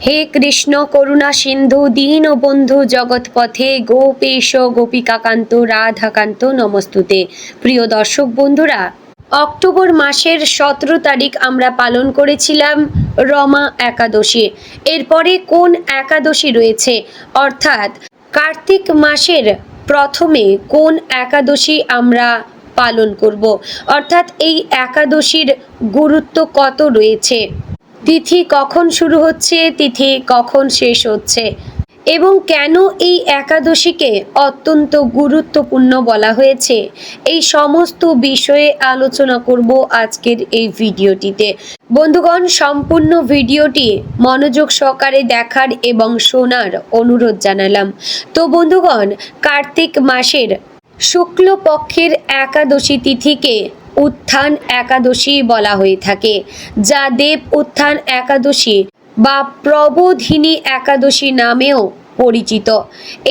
হে কৃষ্ণ করুণা সিন্ধু, দীন বন্ধু জগৎপথে গোপেশ গোপিকাকান্ত, রাধাকান্ত নমস্তুতে। প্রিয় দর্শক বন্ধুরা, অক্টোবর মাসের সতেরো তারিখ আমরা পালন করেছিলাম রমা একাদশী। এরপরে কোন একাদশী রয়েছে? অর্থাৎ কার্তিক মাসের প্রথমে কোন একাদশী আমরা পালন করব? অর্থাৎ এই একাদশীর গুরুত্ব কত রয়েছে? তিথি কখন শুরু হচ্ছে, তিথি কখন শেষ হচ্ছে? এবং কেন এই একাদশীকে অত্যন্ত গুরুত্বপূর্ণ বলা হয়েছে? এই সমস্ত বিষয়ে আলোচনা করব আজকের এই ভিডিওটিতে। বন্ধুগণ, সম্পূর্ণ ভিডিওটি মনোযোগ সহকারে দেখার এবং শোনার অনুরোধ জানালাম। তো বন্ধুগণ, কার্তিক মাসের শুক্লপক্ষের একাদশী তিথিকে উত্থান একাদশী বলা হয়ে থাকে। যা দেব উত্থান একাদশী বা প্রবোধিনী একাদশী নামেও পরিচিত।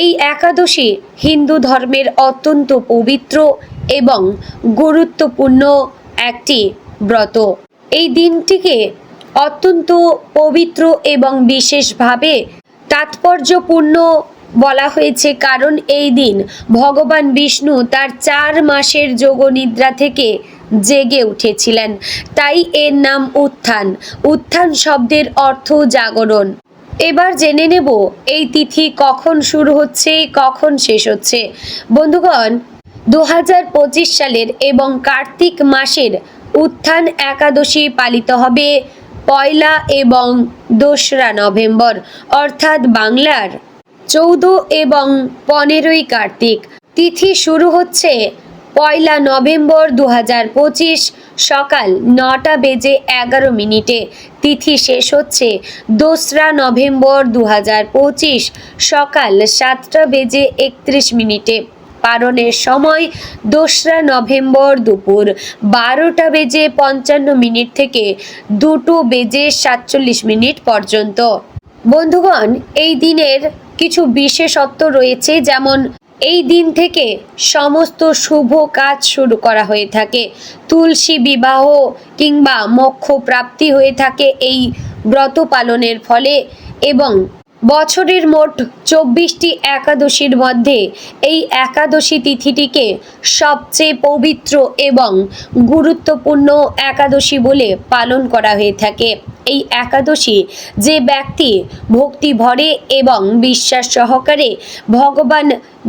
এই একাদশী হিন্দু ধর্মের অত্যন্ত পবিত্র এবং গুরুত্বপূর্ণ একটি ব্রত। এই দিনটিকে অত্যন্ত পবিত্র এবং বিশেষভাবে তাৎপর্যপূর্ণ বলা হয়েছে কারণ এই দিন ভগবান বিষ্ণু তার চার মাসের যোগনিদ্রা থেকে জেগে উঠেছিলেন। তাই এর নাম উত্থান। উত্থান শব্দের অর্থ জাগরণ। এবার জেনে নেব, এই তিথি কখন শুরু হচ্ছে, কখন শেষ হচ্ছে। বন্ধুগণ দু সালের এবং কার্তিক মাসের উত্থান একাদশী পালিত হবে পয়লা এবং দোসরা নভেম্বর, অর্থাৎ বাংলার চৌদ্দ এবং পনেরোই কার্তিক। তিথি শুরু হচ্ছে পয়লা নভেম্বর দু সকাল নটা বেজে এগারো মিনিটে। তিথি শেষ হচ্ছে দোসরা নভেম্বর দু সকাল সাতটা বেজে একত্রিশ মিনিটে। পালনের সময় দোসরা নভেম্বর দুপুর বারোটা বেজে পঞ্চান্ন মিনিট থেকে দুটো বেজে সাতচল্লিশ মিনিট পর্যন্ত। বন্ধুগণ, এই দিনের কিছু বিশেষত্ব রয়েছে যেমন এই দিন থেকে সমস্ত শুভ কাজ শুরু করা হয়ে থাকে। তুলসী বিবাহ কিংবা মোক্ষ প্রাপ্তি হয়ে থাকে এই ব্রত পালনের ফলে এবং বছরের মোট চব্বিশটি একাদশীর মধ্যে এই একাদশী তিথিটিকে সবচেয়ে পবিত্র এবং গুরুত্বপূর্ণ একাদশী বলে পালন করা হয়ে থাকে। এই একাদশী যে ব্যক্তি ভক্তি ভরে এবং বিশ্বাস সহকারে ভগবান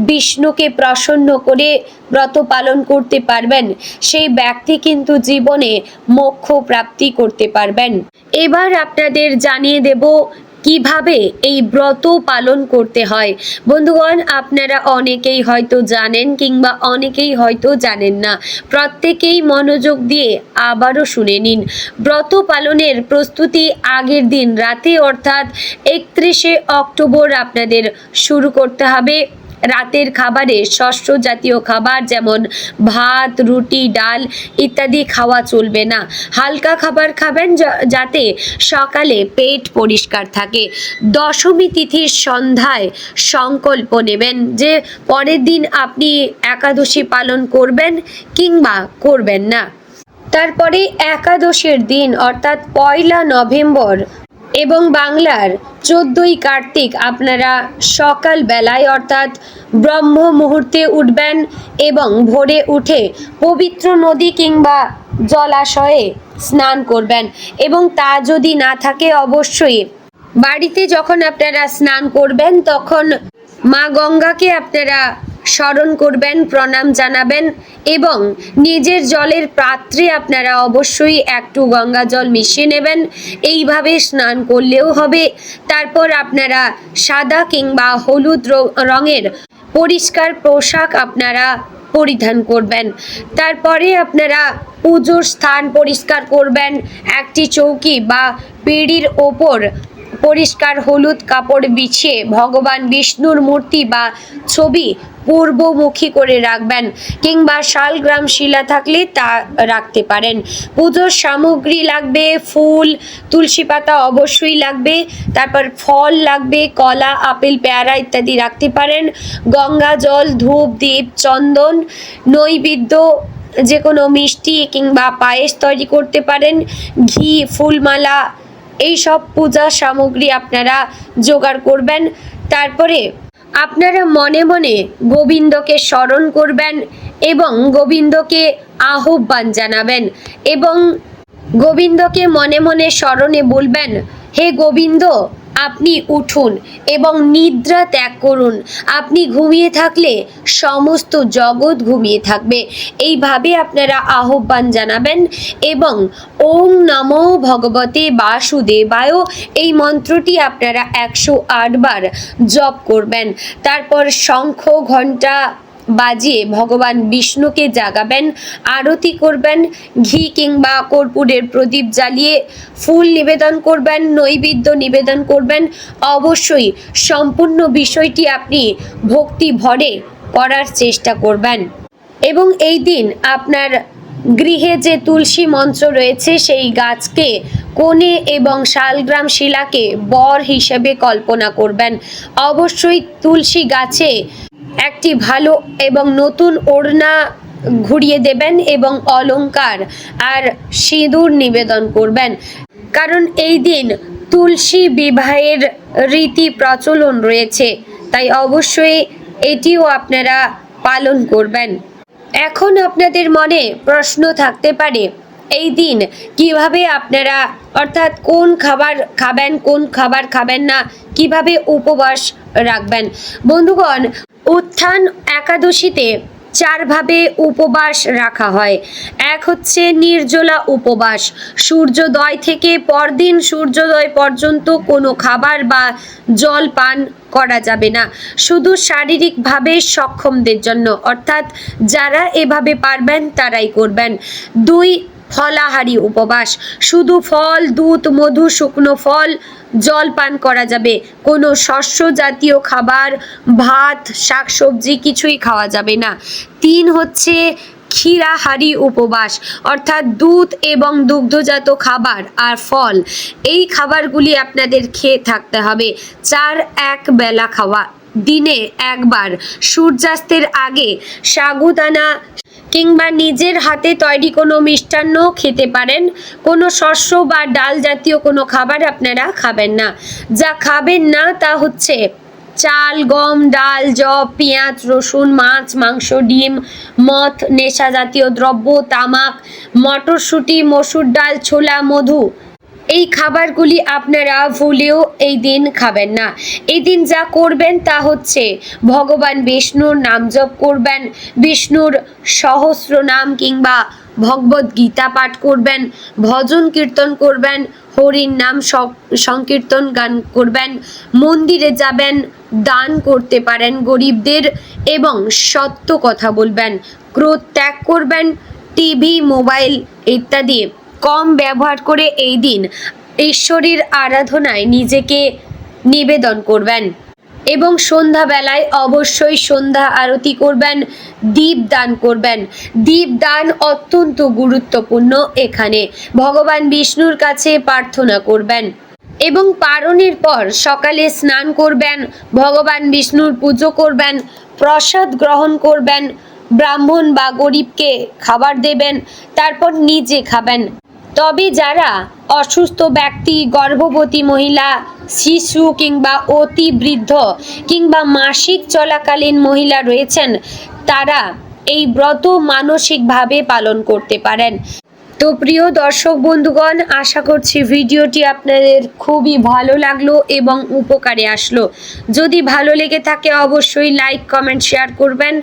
বিষ্ণুকে প্রসন্ন করে ব্রত পালন করতে পারবেন, সেই ব্যক্তি কিন্তু জীবনে মোক্ষ প্রাপ্তি করতে পারবেন। এবার আপনাদের জানিয়ে দেব কীভাবে এই ব্রত পালন করতে হয়? বন্ধুগণ, আপনারা অনেকেই হয়তো জানেন কিংবা অনেকেই হয়তো জানেন না। প্রত্যেকেই মনোযোগ দিয়ে আবারও শুনে নিন। ব্রত পালনের প্রস্তুতি আগের দিন রাতে, অর্থাৎ একত্রিশে অক্টোবর আপনাদের শুরু করতে হবে। রাতের খাবারে শস্য জাতীয় খাবার যেমন ভাত, রুটি, ডাল ইত্যাদি খাওয়া চলবে না। হালকা খাবার খাবেন যাতে সকালে পেট পরিষ্কার থাকে। দশমী তিথির সন্ধ্যায় সংকল্প নেবেন যে পরের দিন আপনি একাদশী পালন করবেন কিংবা করবেন না। তারপরে একাদশের দিন অর্থাৎ পয়লা নভেম্বর এবং বাংলার চোদ্দই কার্তিক আপনারা সকাল বেলায় অর্থাৎ ব্রহ্ম মুহূর্তে উঠবেন এবং ভোরে উঠে পবিত্র নদী কিংবা জলাশয়ে স্নান করবেন। এবং তা যদি না থাকে অবশ্যই বাড়িতে যখন আপনারা স্নান করবেন, তখন মা গঙ্গাকে আপনারা স্মরণ করবেন, প্রণাম জানাবেন এবং নিজের জলের পাত্রে আপনারা অবশ্যই একটু গঙ্গা জল মিশিয়ে নেবেন। এইভাবে স্নান করলেও হবে। তারপর আপনারা সাদা কিংবা হলুদ রঙের পরিষ্কার পোশাক আপনারা পরিধান করবেন। তারপরে আপনারা পুজোর স্থান পরিষ্কার করবেন। একটি চৌকি বা পিঁড়ির ওপর পরিষ্কার হলুদ কাপড় বিছিয়ে ভগবান বিষ্ণুর মূর্তি বা ছবি পূর্বমুখী করে রাখবেন কিংবা শালগ্রাম শিলা থাকলে তা রাখতে পারেন। পুজোর সামগ্রী লাগবে, ফুল, তুলসী পাতা অবশ্যই লাগবে, তারপর ফল লাগবে, কলা, আপেল, পেয়ারা ইত্যাদি রাখতে পারেন। গঙ্গা জল, ধূপ, দীপ, চন্দন, নৈবেদ্য যে কোনো মিষ্টি কিংবা পায়েস তৈরি করতে পারেন। ঘি, ফুলমালা এই সব পূজা সামগ্রী আপনারা জোগাড় করবেন। তারপরে আপনারা মনে মনে গোবিন্দকে স্মরণ করবেন এবং গোবিন্দকে আহ্বান জানাবেন এবং গোবিন্দকে মনে মনে স্মরণে বলবেন, হে গোবিন্দ আপনি উঠুন এবং নিদ্রা ত্যাগ করুন। আপনি ঘুমিয়ে থাকলে সমস্ত জগৎ ঘুমিয়ে থাকবে। এইভাবে আপনারা আহ্বান জানাবেন এবং ওম নমো ভগবতে বাসুদেবায় এই মন্ত্রটি আপনারা একশো বার জপ করবেন। তারপর শঙ্খ ঘণ্টা বাজিয়ে ভগবান বিষ্ণুকে জাগাবেন, আরতি করবেন, ঘি কিংবা কর্পূরের প্রদীপ জ্বালিয়ে ফুল নিবেদন করবেন, নৈবেদ্য নিবেদন করবেন। অবশ্যই সম্পূর্ণ বিষয়টি আপনি ভক্তি ভরে করার চেষ্টা করবেন। এবং এই দিন আপনার গৃহে যে তুলসী মঞ্চ রয়েছে, সেই গাছকে কোণে এবং শালগ্রাম শিলাকে বর হিসেবে কল্পনা করবেন। অবশ্যই তুলসী গাছে একটি ভালো এবং নতুন ওড়না ঘুরিয়ে দেবেন এবং অলংকার আর সিঁদুর নিবেদন করবেন। কারণ এই দিন তুলসী বিবাহের রীতি প্রচলন রয়েছে, তাই অবশ্যই এটিও আপনারা পালন করবেন। এখন আপনাদের মনে প্রশ্ন থাকতে পারে, এই দিন কীভাবে আপনারা, অর্থাৎ কোন খাবার খাবেন, কোন খাবার খাবেন না, কীভাবে উপবাস রাখবেন? বন্ধুগণ উত্থান একাদশীতে চারভাবে উপবাস রাখা হয়। এক হচ্ছে নির্জলা উপবাস। সূর্যোদয় থেকে পরদিন সূর্যোদয় পর্যন্ত কোনো খাবার বা জল পান করা যাবে না। শুধু শারীরিকভাবে সক্ষমদের জন্য। অর্থাৎ যারা এভাবে পারবেন, তারাই করবেন। দুই ফলাহারি উপবাস। শুধু ফল, দুধ, মধু, শুকনো ফল জল পান করা যাবে। কোনো শস্য জাতীয় খাবার, ভাত, শাকসবজি কিছুই খাওয়া যাবে না। তিন হচ্ছে ক্ষীরাহারি উপবাস, অর্থাৎ দুধ এবং দুগ্ধজাত খাবার আর ফল। এই খাবারগুলি আপনাদের খেয়ে থাকতে হবে। চার, এক বেলা খাওয়া। দিনে একবার। সূর্যাস্তের আগে সাগুদানা কিংবা নিজের হাতে তৈরি কোনো মিষ্টান্ন খেতে পারেন। কোনো শস্য বা ডাল জাতীয় কোনো খাবার আপনারা খাবেন না। যা খাবেন না তা হচ্ছে চাল, গম, ডাল জব পেঁয়াজ, রসুন, মাছ, মাংস, ডিম, মথ, নেশা জাতীয় দ্রব্য, তামাক, মটরশুঁটি, মসুর ডাল, ছোলা, মধু এই খাবারগুলি আপনারা ভুলেও এই দিন খাবেন না। এই দিন যা করবেন তা হচ্ছে ভগবান বিষ্ণুর নাম জপ করবেন, বিষ্ণুর সহস্র নাম কিংবা ভগবত গীতা পাঠ করবেন, ভজন কীর্তন করবেন, হরির নাম সংকীর্তন গান করবেন, মন্দিরে যাবেন, দান করতে পারেন গরিবদের এবং সত্য কথা বলবেন, ক্রোধ ত্যাগ করবেন, টিভি, মোবাইল ইত্যাদি। কম ব্যবহার করে এই দিন ঈশ্বরের আরাধনায় নিজেকে নিবেদন করবেন এবং সন্ধ্যাবেলায় অবশ্যই সন্ধ্যা আরতি করবেন, দীপ দান করবেন। দীপ দান অত্যন্ত গুরুত্বপূর্ণ এখানে। ভগবান বিষ্ণুর কাছে প্রার্থনা করবেন এবং পারণের পর সকালে স্নান করবেন, ভগবান বিষ্ণুর পুজো করবেন, প্রসাদ গ্রহণ করবেন, ব্রাহ্মণ বা গরিবকে খাবার দেবেন, তারপর নিজে খাবেন। তবে যারা অসুস্থ ব্যক্তি, গর্ভবতী মহিলা, শিশু কিংবা অতি বৃদ্ধ কিংবা মাসিক চলাকালীন মহিলা রয়েছেন, তারা এই ব্রত মানসিকভাবে পালন করতে পারেন। তো প্রিয় দর্শক বন্ধুগণ, আশা করছি ভিডিওটি আপনাদের খুবই ভালো লাগল এবং উপকারে আসলো। যদি ভালো লেগে থাকে, অবশ্যই লাইক, কমেন্ট, শেয়ার করবেন।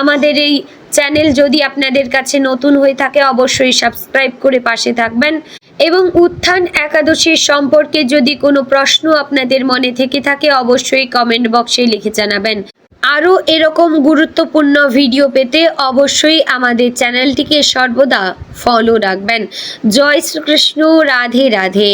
আমাদের এই চ্যানেল যদি আপনাদের কাছে নতুন হয়ে থাকে, অবশ্যই সাবস্ক্রাইব করে পাশে থাকবেন। এবং উত্থান একাদশীর সম্পর্কে যদি কোনো প্রশ্ন আপনাদের মনে থেকে থাকে, অবশ্যই কমেন্ট বক্সে লিখে জানাবেন। আরও এরকম গুরুত্বপূর্ণ ভিডিও পেতে অবশ্যই আমাদের চ্যানেলটিকে সর্বদা ফলো রাখবেন। জয় শ্রীকৃষ্ণ, রাধে রাধে।